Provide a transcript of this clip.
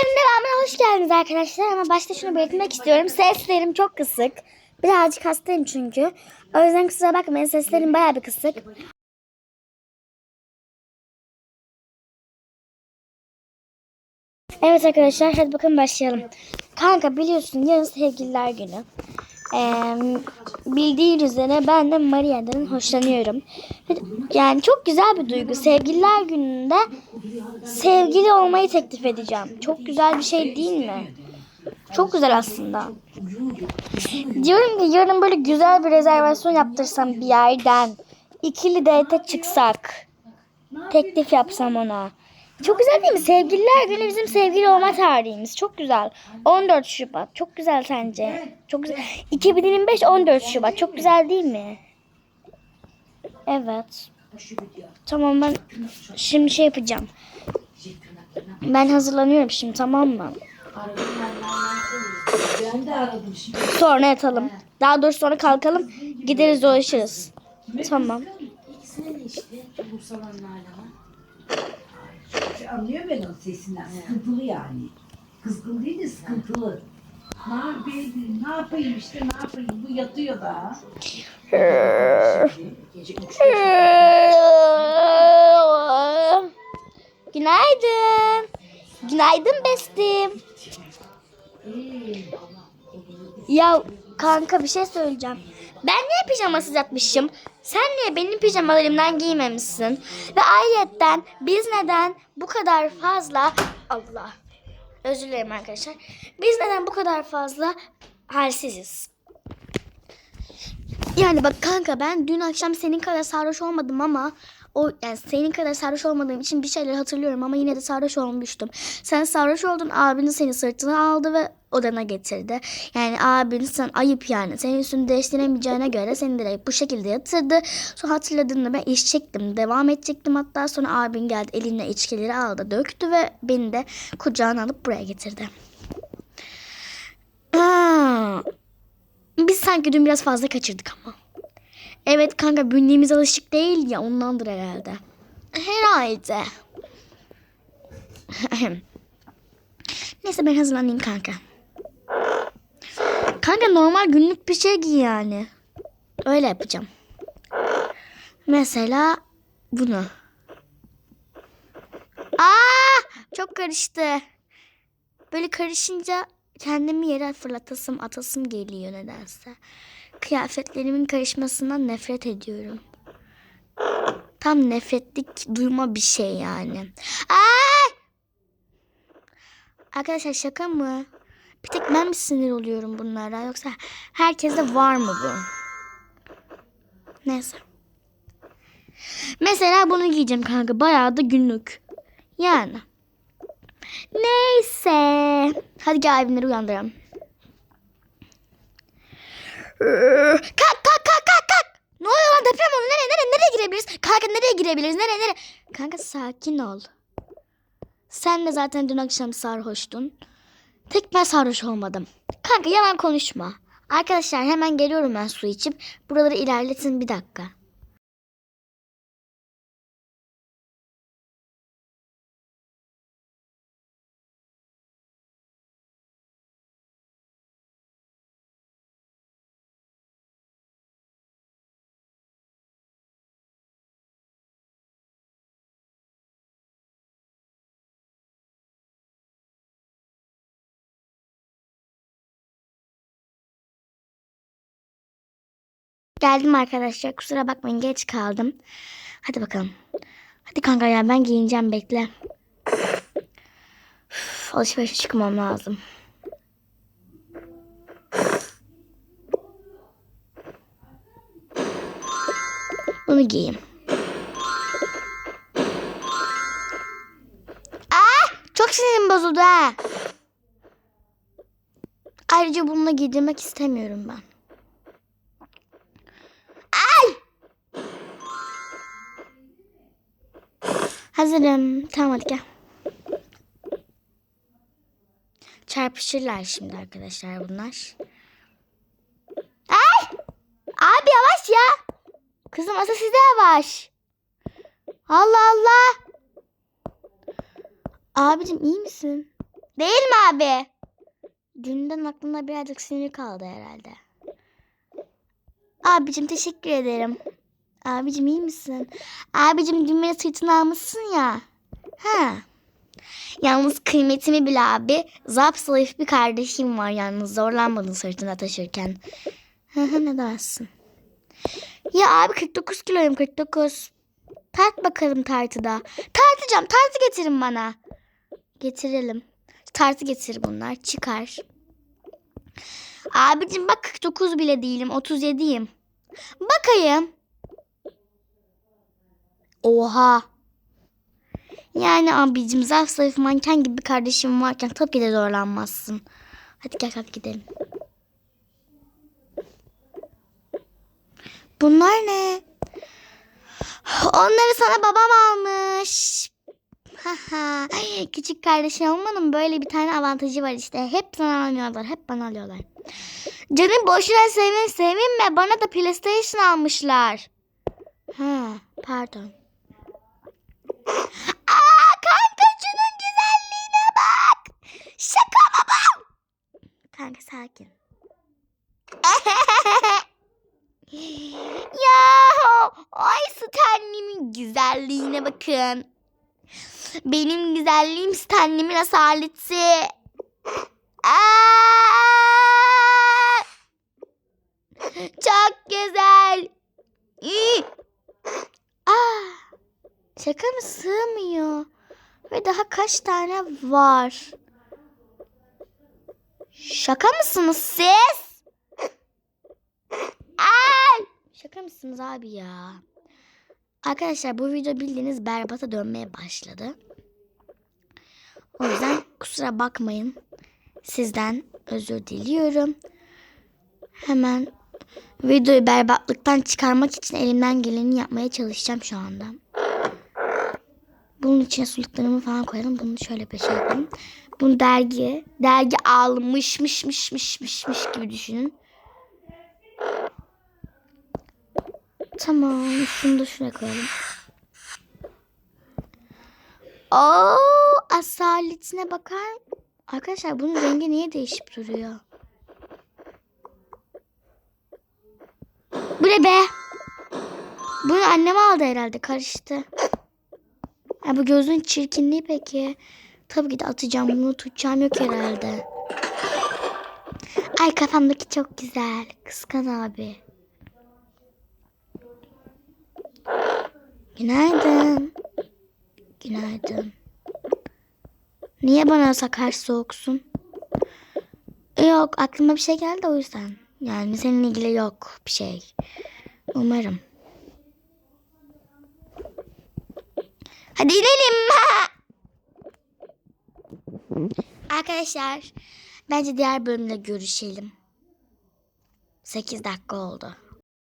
Videonun devamına hoş geldiniz arkadaşlar ama başta şunu belirtmek istiyorum. Seslerim çok kısık. Birazcık hastayım çünkü. O yüzden kusura bakmayın seslerim bayağı bir kısık. Evet arkadaşlar hadi bakalım başlayalım. Kanka biliyorsun yarın sevgililer günü. Ee, bildiğin üzere ben de Maria'dan hoşlanıyorum. Yani çok güzel bir duygu. Sevgililer gününde sevgili olmayı teklif edeceğim. Çok güzel bir şey değil mi? Çok güzel aslında. Diyorum ki yarın böyle güzel bir rezervasyon yaptırsam bir yerden. ikili date çıksak. Teklif yapsam ona. Çok güzel değil mi? Sevgililer günü bizim sevgili olma tarihimiz. Çok güzel. 14 Şubat. Çok güzel sence? Çok güzel. 2025 14 Şubat. Çok güzel değil mi? Evet. Tamam ben şimdi şey yapacağım. Ben hazırlanıyorum şimdi tamam mı? Sonra yatalım. Daha doğrusu sonra kalkalım. Gideriz dolaşırız. Tamam. Anlıyor ben onun sesinden. Sıkıntılı yani. Kızgın değil de sıkıntılı. Ne yapayım, ne yapayım işte ne yapayım. Bu yatıyor da. Gece üç. Günaydın. Günaydın bestim. Ya kanka bir şey söyleyeceğim. Ben niye pijamasız yatmışım? Sen niye benim pijamalarımdan giymemişsin? Ve ayrıyetten biz neden bu kadar fazla... Allah. Özür dilerim arkadaşlar. Biz neden bu kadar fazla halsiziz? Yani bak kanka ben dün akşam senin kadar sarhoş olmadım ama o yani senin kadar sarhoş olmadığım için bir şeyler hatırlıyorum ama yine de sarhoş olmuştum. Sen sarhoş oldun abin de seni sırtına aldı ve odana getirdi. Yani abin sen ayıp yani. Senin üstünü değiştiremeyeceğine göre seni direkt bu şekilde yatırdı. Sonra hatırladığında ben iş çektim. Devam edecektim hatta sonra abin geldi eline içkileri aldı döktü ve beni de kucağına alıp buraya getirdi. Biz sanki dün biraz fazla kaçırdık ama. Evet kanka bünyemiz alışık değil ya ondandır herhalde. Herhalde. Neyse ben hazırlanayım kanka. Kanka normal günlük bir şey giy yani. Öyle yapacağım. Mesela bunu. Aa, çok karıştı. Böyle karışınca kendimi yere fırlatasım atasım geliyor nedense. Kıyafetlerimin karışmasından nefret ediyorum. Tam nefretlik duyma bir şey yani. Ay! Arkadaşlar şaka mı? Bir tek ben mi sinir oluyorum bunlara yoksa herkeste var mı bu? Neyse. Mesela bunu giyeceğim kanka. Bayağı da günlük. Yani. Neyse. Hadi gel abimleri uyandıralım. Kalk kalk kalk kalk kalk. Ne oluyor lan deprem oldu. Nereye nereye nereye girebiliriz? Kanka nereye girebiliriz? Nereye nereye? Kanka sakin ol. Sen de zaten dün akşam sarhoştun. Tek ben sarhoş olmadım. Kanka yalan konuşma. Arkadaşlar hemen geliyorum ben su içip. Buraları ilerletin bir dakika. Geldim arkadaşlar. Kusura bakmayın geç kaldım. Hadi bakalım. Hadi kanka ya ben giyineceğim bekle. Üf, alışverişe çıkmam lazım. Bunu giyeyim. Aa, çok sinirim bozuldu ha. Ayrıca bununla giydirmek istemiyorum ben. Hazırım. Tamam hadi gel. Çarpışırlar şimdi arkadaşlar bunlar. Ay! Abi yavaş ya. Kızım asıl size yavaş. Allah Allah. Abicim iyi misin? Değil mi abi? Dünden aklımda birazcık sinir kaldı herhalde. Abicim teşekkür ederim. Abicim iyi misin? Abicim dün beni sırtına almışsın ya. Ha. Yalnız kıymetimi bil abi. Zap zayıf bir kardeşim var yalnız zorlanmadın sırtına taşırken. Ne dersin? Ya abi 49 kiloyum 49. Tart bakalım tartıda. Tartacağım tartı getirin bana. Getirelim. Tartı getir bunlar çıkar. Abicim bak 49 bile değilim 37'yim. Bakayım. Oha. Yani abicim zayıf zayıf manken gibi kardeşim varken tabii ki de zorlanmazsın. Hadi gel kalk gidelim. Bunlar ne? Onları sana babam almış. Haha. Küçük kardeşim olmanın böyle bir tane avantajı var işte. Hep sana almıyorlar. Hep bana alıyorlar. Canım boşuna sevin sevinme. Bana da PlayStation almışlar. Ha, pardon. Aa kanka güzelliğine bak. Şaka mı bu? Kanka sakin. ya ay Stanley'min güzelliğine bakın. Benim güzelliğim Stanley'min asaleti. Aa! Çok güzel. İyi. Aa! Şaka mı sığmıyor? Ve daha kaç tane var? Şaka mısınız siz? Ay! Şaka mısınız abi ya? Arkadaşlar bu video bildiğiniz berbata dönmeye başladı. O yüzden kusura bakmayın. Sizden özür diliyorum. Hemen videoyu berbatlıktan çıkarmak için elimden geleni yapmaya çalışacağım şu anda. Bunun içine suluklarımı falan koyalım. Bunu şöyle bir şey. Bunu dergi, dergi almışmışmışmışmışmış gibi düşünün. Tamam. Şunu da şuraya koyalım. Oo, asaletine bakar. Arkadaşlar bunun rengi niye değişip duruyor? Bu ne be? Bunu annem aldı herhalde. Karıştı. Ya bu gözün çirkinliği peki. Tabii ki de atacağım. Bunu tutacağım yok herhalde. Ay kafamdaki çok güzel. Kıskan abi. Günaydın. Günaydın. Niye bana sakar soğuksun? Yok aklıma bir şey geldi o yüzden. Yani seninle ilgili yok bir şey. Umarım. Hadi inelim. Arkadaşlar bence diğer bölümde görüşelim. 8 dakika oldu.